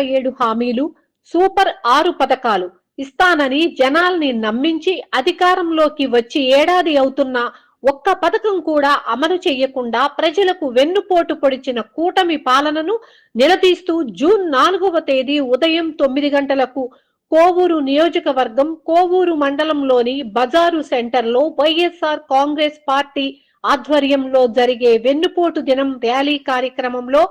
నలభై ఏడు హామీలు సూపర్ ఆరు పథకాలు ఇస్తానని జనాల్ని నమ్మించి అధికారంలోకి వచ్చి ఏడాది అవుతున్నా ఒక్క పథకం కూడా అమలు చేయకుండా ప్రజలకు వెన్నుపోటు పొడిచిన కూటమి పాలనను నిలదీస్తూ జూన్ నాలుగవ తేదీ ఉదయం తొమ్మిది గంటలకు కోవూరు నియోజకవర్గం కోవూరు మండలంలోని బజారు సెంటర్లో వైఎస్ఆర్ కాంగ్రెస్ పార్టీ ఆధ్వర్యంలో జరిగే వెన్నుపోటు దినం ర్యాలీ కార్యక్రమంలో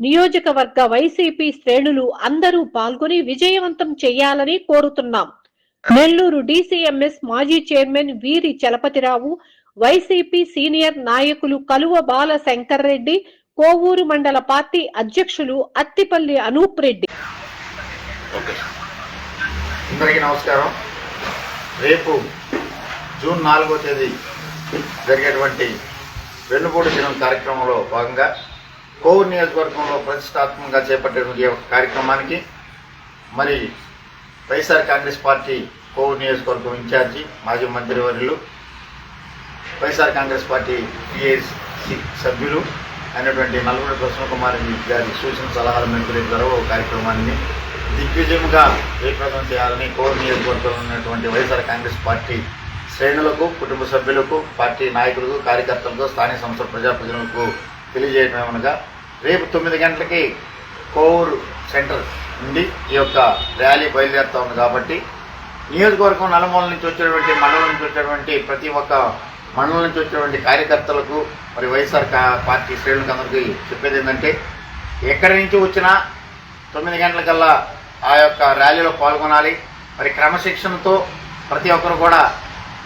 నియోజకవర్గ వైసీపీ శ్రేణులు అందరూ పాల్గొని విజయవంతం చేయాలని కోరుతున్నాం. నెల్లూరు డిసిఎంఎస్ మాజీ చైర్మన్ వీరి చలపతిరావు వైసీపీ సీనియర్ నాయకులు కలువ బాల శంకర్ రెడ్డి కోవూరు మండల పార్టీ అధ్యక్షులు అత్తిపల్లి అనూప్ రెడ్డి. అందరికీ నమస్కారం. రేపు జూన్ నాలుగో తేదీ జరిగేటువంటి వెన్నుపూడి దినం కార్యక్రమంలో భాగంగా కోవూరు నియోజకవర్గంలో ప్రతిష్టాత్మకంగా చేపట్టేటువంటి కార్యక్రమానికి మరి వైఎస్ఆర్ కాంగ్రెస్ పార్టీ కోవూరు నియోజకవర్గం ఇన్ఛార్జి మాజీ మంత్రివర్యులు వైఎస్ఆర్ కాంగ్రెస్ పార్టీ టీఏసీ సభ్యులు అయినటువంటి నల్గొండ ప్రసన్న కుమార్ గారి సూచన సలహాల మేరకు జరగ కార్యక్రమాన్ని దిగ్విజయంగా జయప్రదం చేయాలని కోర్ నియోజకవర్గంలో ఉన్నటువంటి వైఎస్ఆర్ కాంగ్రెస్ పార్టీ శ్రేణులకు కుటుంబ సభ్యులకు పార్టీ నాయకులకు కార్యకర్తలకు స్థానిక సంస్థల ప్రజాప్రతినిధులకు తెలియజేయడం ఏమనగా రేపు తొమ్మిది గంటలకి కోవూరు సెంటర్ నుండి ఈ యొక్క ర్యాలీ బయలుదేరుతా ఉంది కాబట్టి నియోజకవర్గం నలుమూల నుంచి వచ్చినటువంటి మండలం నుంచి వచ్చినటువంటి ప్రతి ఒక్క మండలం నుంచి వచ్చినటువంటి కార్యకర్తలకు మరి వైఎస్ఆర్ పార్టీ శ్రేణులకు అందరికీ చెప్పేది ఏంటంటే ఎక్కడి నుంచి వచ్చినా తొమ్మిది గంటలకల్లా ఆ యొక్క ర్యాలీలో పాల్గొనాలి. మరి క్రమశిక్షణతో ప్రతి ఒక్కరు కూడా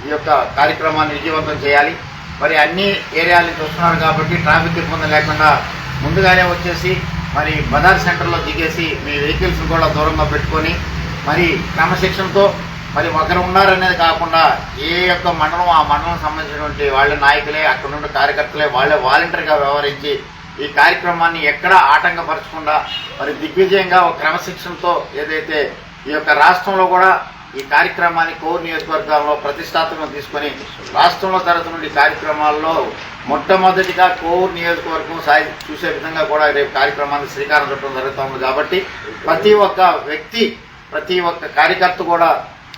ఈ యొక్క కార్యక్రమాన్ని విజయవంతం చేయాలి. మరి అన్ని ఏరియాల నుంచి వస్తున్నారు కాబట్టి ట్రాఫిక్ ఇబ్బంది లేకుండా ముందుగానే వచ్చేసి మరి బజార్ సెంటర్లో దిగేసి మీ వెహికల్స్ కూడా దూరంగా పెట్టుకొని మరి క్రమశిక్షణతో మరి ఒకరు ఉన్నారనేది కాకుండా ఏ యొక్క మండలం ఆ మండలం సంబంధించినటువంటి వాళ్ళ నాయకులే అక్కడ నుండి కార్యకర్తలే వాళ్ళే వాలంటీర్గా వ్యవహరించి ఈ కార్యక్రమాన్ని ఎక్కడా ఆటంకపరచకుండా మరి దిగ్విజయంగా ఒక క్రమశిక్షణతో ఏదైతే ఈ యొక్క రాష్ట్రంలో కూడా ఈ కార్యక్రమాన్ని కోర్ నియోజకవర్గంలో ప్రతిష్టాత్మకం తీసుకొని రాష్ట్రంలో జరుగుతున్న నుండి కార్యక్రమాల్లో మొట్టమొదటిగా కోర్ నియోజకవర్గం సాయి చూసే విధంగా కూడా రేపు కార్యక్రమాన్ని శ్రీకారం చుట్టడం జరుగుతుంది కాబట్టి ప్రతి ఒక్క వ్యక్తి ప్రతి ఒక్క కార్యకర్త కూడా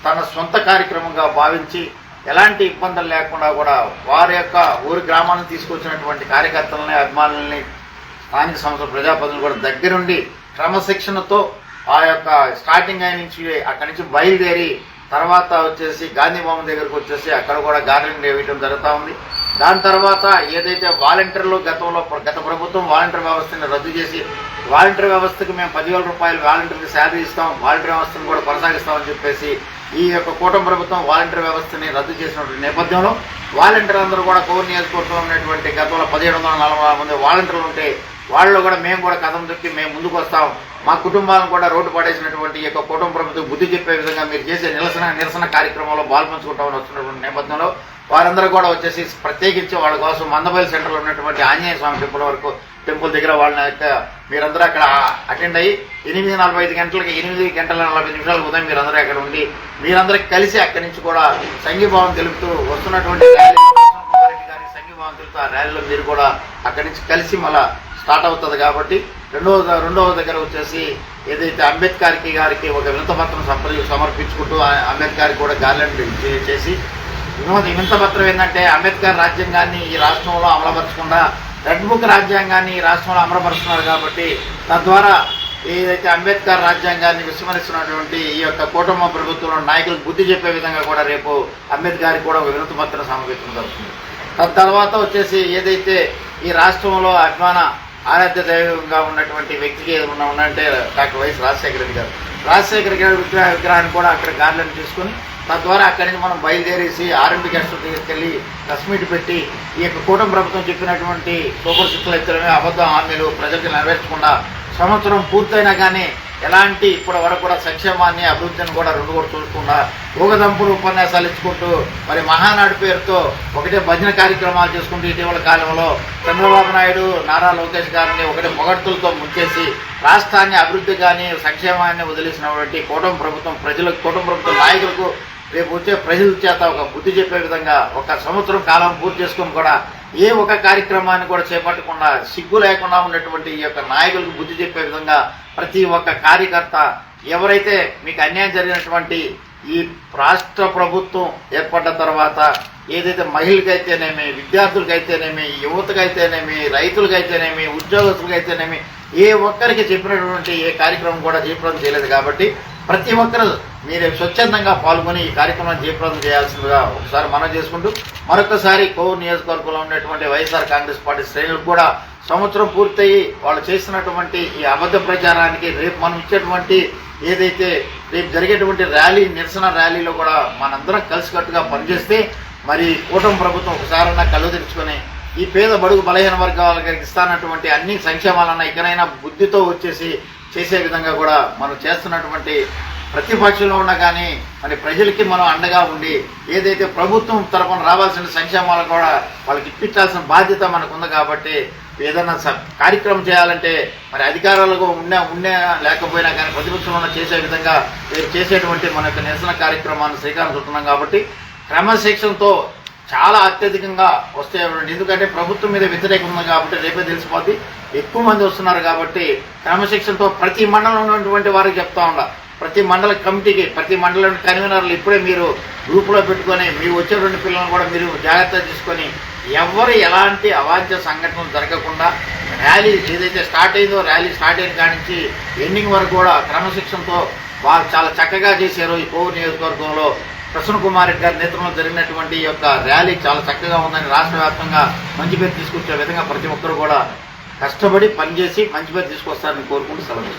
తన సొంత కార్యక్రమంగా భావించి ఎలాంటి ఇబ్బందులు లేకుండా కూడా వారి యొక్క ఊరి గ్రామాన్ని తీసుకొచ్చినటువంటి కార్యకర్తలని అభిమానుల్ని స్థానిక సంస్థల ప్రజాప్రతినిధులు కూడా దగ్గరుండి క్రమశిక్షణతో ఆ యొక్క స్టార్టింగ్ అయిన నుంచి అక్కడి నుంచి బయలుదేరి తర్వాత వచ్చేసి గాంధీ భవన్ దగ్గరకు వచ్చేసి అక్కడ కూడా గార్డెన్ వేయటం జరుగుతూ ఉంది. దాని తర్వాత ఏదైతే వాలంటీర్లు గతంలో గత ప్రభుత్వం వాలంటీర్ వ్యవస్థని రద్దు చేసి వాలంటీర్ వ్యవస్థకి మేము పదివేల రూపాయలు వాలంటీర్కి శాలరీ ఇస్తాం వాలంటీర్ వ్యవస్థను కూడా కొనసాగిస్తామని చెప్పేసి ఈ యొక్క కూటమి ప్రభుత్వం వాలంటీర్ వ్యవస్థని రద్దు చేసినటువంటి నేపథ్యంలో వాలంటీర్ అందరూ కూడా కోర్ నియోజకవర్గంలో ఉన్నటువంటి గతంలో పదిహేడు వందల నలభై మంది వాలంటీర్లు ఉంటే వాళ్ళు కూడా మేము కూడా కథం దొక్కి మేము ముందుకు వస్తాం. మా కుటుంబాలను కూడా రోడ్డు పడేసినటువంటి ఈ యొక్క కుటుంబ ప్రభుత్వం బుద్ధి చెప్పే విధంగా మీరు చేసే నిరసన నిరసన కార్యక్రమంలో పాల్పంచుకుంటామని వస్తున్నటువంటి నేపథ్యంలో వారందరూ కూడా వచ్చేసి ప్రత్యేకించి వాళ్ళ కోసం మందబైల్ సెంటర్లో ఉన్నటువంటి ఆంజనేయ స్వామి టెంపుల్ వరకు టెంపుల్ దగ్గర వాళ్ళ యొక్క మీరందరూ అక్కడ అటెండ్ అయ్యి ఎనిమిది నలభై ఐదు గంటలకి ఎనిమిది గంటల నలభై నిమిషాలకు ఉదయం మీరందరూ అక్కడ ఉండి మీరందరూ కలిసి అక్కడి నుంచి కూడా సంఘీభావం తెలుపుతూ వస్తున్నటువంటి సంఘీభావం ర్యాలీలో మీరు కూడా అక్కడి నుంచి కలిసి మళ్ళా స్టార్ట్ అవుతుంది కాబట్టి రెండవ రెండవ దగ్గర వచ్చేసి ఏదైతే అంబేద్కర్కి గారికి ఒక వినతపత్రం సంప్ర సమర్పించుకుంటూ అంబేద్కర్కి కూడా గార్లెండ్ చేసి వినోద వింతపత్రం ఏంటంటే అంబేద్కర్ రాజ్యాంగాన్ని ఈ రాష్ట్రంలో అమలుపరచకుండా రెడ్ బుక్ రాజ్యాంగాన్ని ఈ రాష్ట్రంలో అమలుపరుస్తున్నారు కాబట్టి తద్వారా ఏదైతే అంబేద్కర్ రాజ్యాంగాన్ని విస్మరిస్తున్నటువంటి ఈ యొక్క కుటుంబ ప్రభుత్వంలో నాయకులకు బుద్ధి చెప్పే విధంగా కూడా రేపు అంబేద్కర్కి కూడా ఒక వినతి సమర్పించడం జరుగుతుంది. తర్వాత వచ్చేసి ఏదైతే ఈ రాష్ట్రంలో అభిమాన ఆరాధ్య దైవంగా ఉన్నటువంటి వ్యక్తికి ఏదైనా ఉన్నంటే డాక్టర్ వైఎస్ రాజశేఖర రెడ్డి గారు. రాజశేఖర గారి విగ్రహ విగ్రహాన్ని కూడా అక్కడ గార్లను తీసుకుని తద్వారా అక్కడి నుంచి మనం బయలుదేరేసి ఆర్ఎంపీ గెస్ట్ తీసుకెళ్ళి ప్రెస్ పెట్టి ఈ యొక్క కూటమి ప్రభుత్వం చెప్పినటువంటి సూపర్ సిక్స్లు ఎత్తడమే అబద్ధం హామీలు ప్రజలకు నెరవేర్చకుండా సంవత్సరం పూర్తయినా కానీ ఎలాంటి ఇప్పటి వరకు కూడా సంక్షేమాన్ని అభివృద్ధిని కూడా రెండు కూడా చూసుకుండా ఊగదంపుడు ఉపన్యాసాలు ఇచ్చుకుంటూ మరి మహానాడు పేరుతో ఒకటే భజన కార్యక్రమాలు చేసుకుంటూ ఇటీవల కాలంలో చంద్రబాబు నాయుడు నారా లోకేష్ గారిని ఒకటే పొగడ్తులతో ముంచేసి రాష్ట్రాన్ని అభివృద్ధి కానీ సంక్షేమాన్ని వదిలేసినటువంటి కూటమి ప్రభుత్వం ప్రజలకు కూటమి ప్రభుత్వ నాయకులకు రేపు వచ్చే ప్రజల చేత ఒక బుద్ధి చెప్పే విధంగా ఒక సంవత్సరం కాలం పూర్తి చేసుకొని కూడా ఏ ఒక కార్యక్రమాన్ని కూడా చేపట్టకుండా సిగ్గు లేకుండా ఉన్నటువంటి ఈ యొక్క నాయకులకు బుద్ధి చెప్పే విధంగా ప్రతి ఒక్క కార్యకర్త ఎవరైతే మీకు అన్యాయం జరిగినటువంటి ఈ రాష్ట్ర ప్రభుత్వం ఏర్పడ్డ తర్వాత ఏదైతే మహిళకైతేనేమి విద్యార్థులకైతేనేమి యువతకైతేనేమి రైతులకైతేనేమి ఉద్యోగస్తులకైతేనేమి ఏ ఒక్కరికి చెప్పినటువంటి ఏ కార్యక్రమం కూడా జయప్రదం చేయలేదు కాబట్టి ప్రతి ఒక్కరు మీరు స్వచ్ఛందంగా పాల్గొని ఈ కార్యక్రమాన్ని జయప్రదం చేయాల్సిందిగా ఒకసారి మనం చేసుకుంటూ మరొకసారి కోవూరు నియోజకవర్గంలో ఉన్నటువంటి వైఎస్ఆర్ కాంగ్రెస్ పార్టీ శ్రేణులకు కూడా సంవత్సరం పూర్తయి వాళ్ళు చేసినటువంటి ఈ అబద్ధ ప్రచారానికి రేపు మనం ఇచ్చేటువంటి ఏదైతే రేపు జరిగేటువంటి ర్యాలీ నిరసన ర్యాలీలో కూడా మనందరం కలిసికట్టుగా పనిచేస్తే మరి కూటమి ప్రభుత్వం ఒకసారన్నా కళ్ళు తెరుచుకొని ఈ పేద బడుగు బలహీన వర్గాలకు ఇస్తానటువంటి అన్ని సంక్షేమాలన్నా ఇకనైనా బుద్ధితో వచ్చేసి చేసే విధంగా కూడా మనం చేస్తున్నటువంటి ప్రతిపక్షంలో ఉన్నా కానీ మరి ప్రజలకి మనం అండగా ఉండి ఏదైతే ప్రభుత్వం తరఫున రావాల్సిన సంక్షేమాలు కూడా వాళ్ళకి ఇప్పించాల్సిన బాధ్యత మనకు ఉంది కాబట్టి ఏదైనా స- కార్యక్రమం చేయాలంటే మరి అధికారాలుగా ఉన్నా ఉన్నా లేకపోయినా కానీ ప్రతిపక్షంలో చేసే విధంగా చేసేటువంటి మన యొక్క నిరసన కార్యక్రమాన్ని శ్రీకారం చుట్టున్నాం కాబట్టి క్రమశిక్షణతో చాలా అత్యధికంగా వస్తే ఎందుకంటే ప్రభుత్వం మీద వ్యతిరేకం ఉంది కాబట్టి రేపే తెలిసిపోద్ది. ఎక్కువ మంది వస్తున్నారు కాబట్టి క్రమశిక్షణతో ప్రతి మండలం ఉన్నటువంటి వారికి చెప్తా ఉండ ప్రతి మండల కమిటీకి ప్రతి మండలం కన్వీనర్లు ఇప్పుడే మీరు గ్రూపులో పెట్టుకొని మీ వచ్చేటువంటి పిల్లలను కూడా మీరు జాగ్రత్త తీసుకొని ఎవరు ఎలాంటి అవాంఛ సంఘటనలు జరగకుండా ర్యాలీ ఏదైతే స్టార్ట్ అయిందో ర్యాలీ స్టార్ట్ అయిన కాడి నుంచి ఎండింగ్ వరకు కూడా క్రమశిక్షణతో వాళ్ళు చాలా చక్కగా చేశారు ఈ కోవూరు నియోజకవర్గంలో. ప్రసన్న కుమార్ రెడ్డి గారి నేతృత్వంలో జరిగినటువంటి ఈ యొక్క ర్యాలీ చాలా చక్కగా ఉందని రాష్ట్ర వ్యాప్తంగా మంచి పేరు తీసుకొచ్చే విధంగా ప్రతి ఒక్కరు కూడా కష్టపడి పనిచేసి మంచి పేరు తీసుకొస్తారని కోరుకుంటూ సెలవు